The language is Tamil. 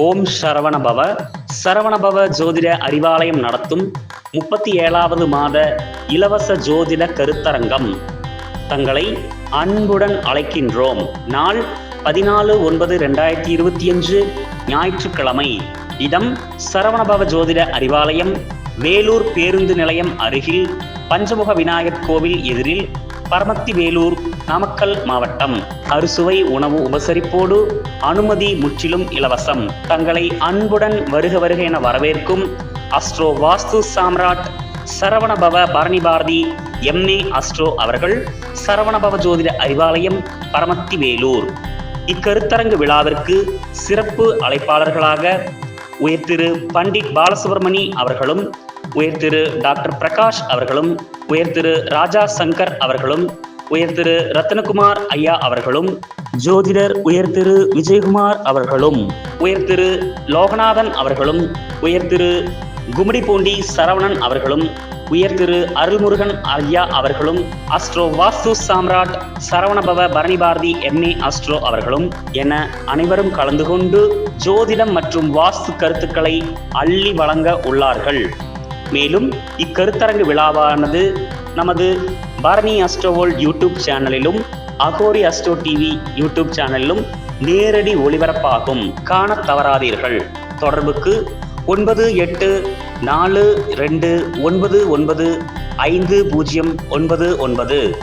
ஓம் சரவணபவ. சரவணபவ ஜோதிட அறிவாலயம் நடத்தும் முப்பத்தி ஏழாவது மாத இலவச ஜோதிட கருத்தரங்கம். தங்களை அன்புடன் அழைக்கின்றோம். நாள் பதினாலு ஒன்பது ரெண்டாயிரத்தி இருபத்தி அஞ்சு ஞாயிற்றுக்கிழமை. இடம் சரவணபவ ஜோதிட அறிவாலயம் வேலூர் பேருந்து நிலையம் அருகில் பஞ்சமுக விநாயகர் கோவில் எதிரில் பரமத்தி வேலூர் நாமக்கல் மாவட்டம். அறுசுவை உணவு உபசரிப்போடு அனுமதி முற்றிலும் இலவசம். தங்களை அன்புடன் வருக வருக என வரவேற்கும் astro vastu Samrat Saravanabhava Bharani Bharathi MA astro அவர்கள் சரவணபவ ஜோதிட அறிவாலயம் பரமத்தி வேலூர் இக்கருத்தரங்கு விழாவிற்கு சிறப்பு அழைப்பாளர்களாக உயர் திரு பண்டிட் பாலசுப்ரமணி அவர்களும் உயர் திரு டாக்டர் பிரகாஷ் அவர்களும் உயர் திரு ராஜா சங்கர் அவர்களும் உயர் திரு ரத்னகுமார் ஐயா அவர்களும் ஜோதிடர் உயர் திரு விஜயகுமார் அவர்களும் உயர் திரு லோகநாதன் அவர்களும் உயர் திரு கும்மிடிப்பூண்டி சரவணன் அவர்களும் உயர் திரு அருள்முருகன் ஐயா அவர்களும் astro vastu Samrat Saravanabhava Bharani Bharathi MA astro அவர்களும் என அனைவரும் கலந்து கொண்டு ஜோதிடம் மற்றும் வாஸ்து கருத்துக்களை அள்ளி வழங்க உள்ளார்கள். மேலும் இக்கருத்தரங்கு விழாவானது நமது பரணி அஸ்ட்ரோவோல் யூடியூப் சேனலிலும் அகோரி அஸ்ட்ரோ டிவி யூடியூப் சேனலிலும் நேரடி ஒளிபரப்பாகும். காணத் தவறாதீர்கள். தொடர்புக்கு ஒன்பது எட்டு நாலு ரெண்டு ஒன்பது ஒன்பது ஐந்து பூஜ்ஜியம் ஒன்பது ஒன்பது.